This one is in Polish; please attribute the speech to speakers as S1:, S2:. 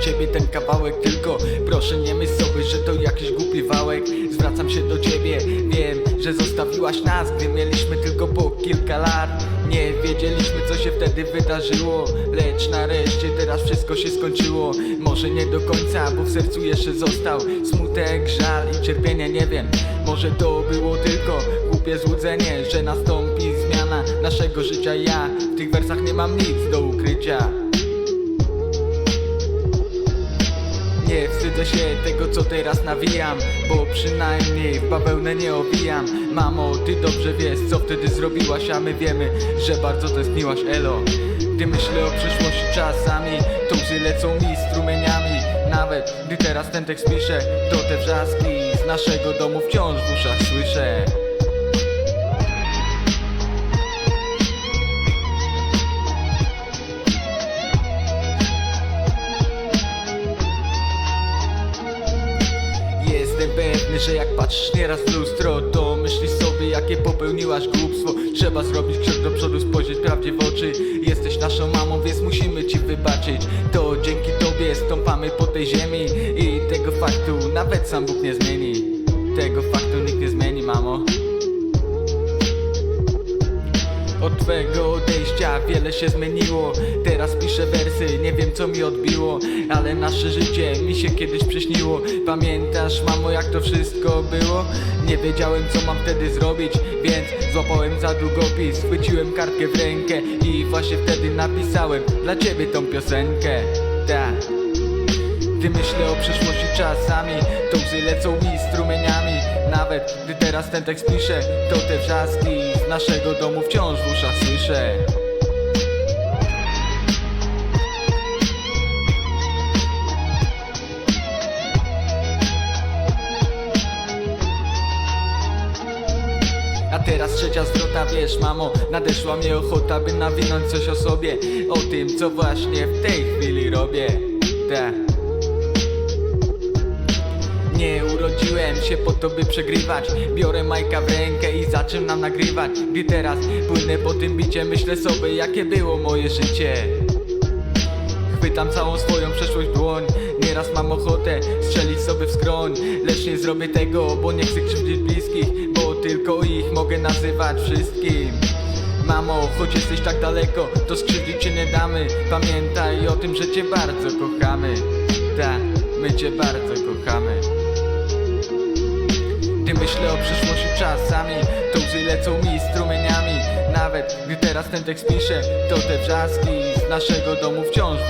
S1: ciebie ten kawałek Tylko proszę nie myśl sobie, że to jakiś głupi wałek. Zwracam się do ciebie, wiem, że zostawiłaś nas Gdy mieliśmy tylko po kilka lat. Nie wiedzieliśmy co się wtedy wydarzyło Lecz nareszcie teraz wszystko się skończyło. Może nie do końca, bo w sercu jeszcze został Smutek, żal i cierpienie, nie wiem. Może to było tylko głupie złudzenie Że nastąpi zmiana naszego życia. Ja w tych wersach nie mam nic do ukrycia Wstydzę się tego co teraz nawijam Bo przynajmniej w bawełnę nie owijam. Mamo, ty dobrze wiesz co wtedy zrobiłaś A my wiemy, że bardzo tęskniłaś Elo. Gdy myślę o przyszłości czasami To łzy lecą mi strumieniami. Nawet gdy teraz ten tekst piszę To te wrzaski z naszego domu wciąż w uszach słyszę Jestem pewny, że jak patrzysz nieraz w lustro To myślisz sobie jakie popełniłaś głupstwo. Trzeba zrobić krok do przodu, spojrzeć prawdzie w oczy. Jesteś naszą mamą, więc musimy ci wybaczyć. To dzięki tobie stąpamy po tej ziemi I tego faktu nawet sam Bóg nie zmieni. Tego faktu nie od twego odejścia wiele się zmieniło. Teraz piszę wersy, nie wiem co mi odbiło Ale nasze życie mi się kiedyś przyśniło. Pamiętasz mamo jak to wszystko było? Nie wiedziałem co mam wtedy zrobić Więc złapałem za długopis Chwyciłem kartkę w rękę I właśnie wtedy napisałem Dla ciebie tą piosenkę. Tak gdy myślę o przyszłości czasami To łzy lecą mi strumieniami. Nawet gdy teraz ten tekst piszę To te wrzaski z naszego domu wciąż w uszach słyszę. A teraz trzecia zwrota, wiesz mamo Nadeszła mnie ochota, by nawinąć coś o sobie. O tym, co właśnie w tej chwili robię. Tak nie urodziłem się po to, by przegrywać. Biorę majka w rękę i zaczynam nagrywać. Gdy teraz płynę po tym bicie Myślę sobie, jakie było moje życie. Chwytam całą swoją przeszłość w dłoń. Nieraz mam ochotę strzelić sobie w skroń. Lecz nie zrobię tego, bo nie chcę krzywdzić bliskich Bo tylko ich mogę nazywać wszystkim. Mamo, choć jesteś tak daleko, to skrzywdzić cię nie damy. Pamiętaj o tym, że cię bardzo kochamy. Tak, my cię bardzo kochamy gdy myślę o przyszłości czasami To łzy lecą mi strumieniami. Nawet gdy teraz ten tekst piszę To te wrzaski z naszego domu wciąż